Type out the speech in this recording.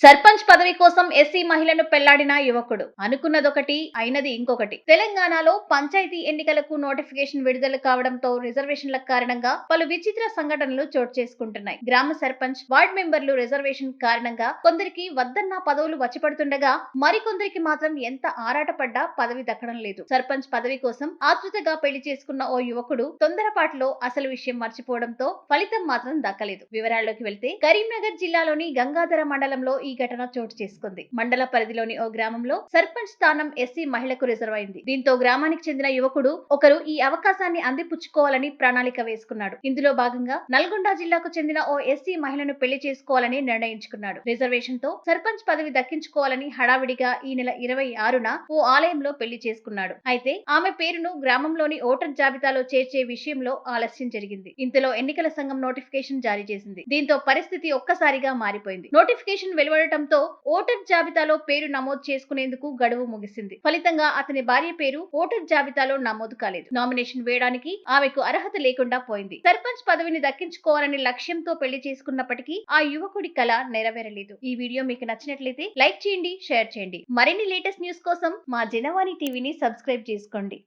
సర్పంచ్ పదవి కోసం ఎస్సీ మహిళను పెళ్ళాడిన యువకుడు. అనుకున్నదొకటి అయినది ఇంకొకటి. తెలంగాణలో పంచాయతీ ఎన్నికలకు నోటిఫికేషన్ విడుదల కావడంతో రిజర్వేషన్ల కారణంగా పలు విచిత్ర సంఘటనలు చోటు చేసుకుంటున్నాయి. గ్రామ సర్పంచ్ వార్డ్ మెంబర్లు రిజర్వేషన్ కారణంగా కొందరికి వద్దన్న పదవులు వచ్చిపడుతుండగా మరికొందరికి మాత్రం ఎంత ఆరాటపడ్డా పదవి దక్కడం లేదు. సర్పంచ్ పదవి కోసం ఆతృతగా పెళ్ళి చేసుకున్న ఓ యువకుడు తొందరపాటులో అసలు విషయం మర్చిపోవడంతో ఫలితం మాత్రం దక్కలేదు. వివరాల్లోకి వెళ్తే కరీంనగర్ జిల్లాలోని గంగాధర మండలంలో ఈ ఘటన చోటు చేసుకుంది. మండల పరిధిలోని ఓ గ్రామంలో సర్పంచ్ స్థానం ఎస్సీ మహిళకు రిజర్వ్ అయింది. దీంతో గ్రామానికి చెందిన యువకుడు ఒకరు ఈ అవకాశాన్ని అందిపుచ్చుకోవాలని ప్రణాళిక వేసుకున్నాడు. ఇందులో భాగంగా నల్గొండ జిల్లాకు చెందిన ఓ ఎస్సీ మహిళను పెళ్ళి చేసుకోవాలని నిర్ణయించుకున్నాడు. రిజర్వేషన్తో సర్పంచ్ పదవి దక్కించుకోవాలని హడావిడిగా ఈ నెల ఇరవై ఆరున ఓ ఆలయంలో పెళ్ళి చేసుకున్నాడు. అయితే ఆమె పేరును గ్రామంలోని ఓటర్ జాబితాలో చేర్చే విషయంలో ఆలస్యం జరిగింది. ఇంతలో ఎన్నికల సంఘం నోటిఫికేషన్ జారీ చేసింది. దీంతో పరిస్థితి ఒక్కసారిగా మారిపోయింది. నోటిఫికేషన్ వెలువడటంతో ఓటర్ జాబితాలో పేరు నమోదు చేసుకునేందుకు గడువు ముగిసింది. ఫలితంగా అతని భార్య పేరు ఓటర్ జాబితాలో నమోదు కాలేదు. నామినేషన్ వేయడానికి ఆమెకు అర్హత లేకుండా పోయింది. సర్పంచ్ పదవిని దక్కించుకోవాలని లక్ష్యంతో పెళ్ళి చేసుకున్నప్పటికీ ఆ యువకుడి కళ నెరవేరలేదు. ఈ వీడియో మీకు నచ్చినట్లయితే లైక్ చేయండి షేర్ చేయండి. మరిన్ని లేటెస్ట్ న్యూస్ కోసం మా జనవాణి టీవీని సబ్స్క్రైబ్ చేసుకోండి.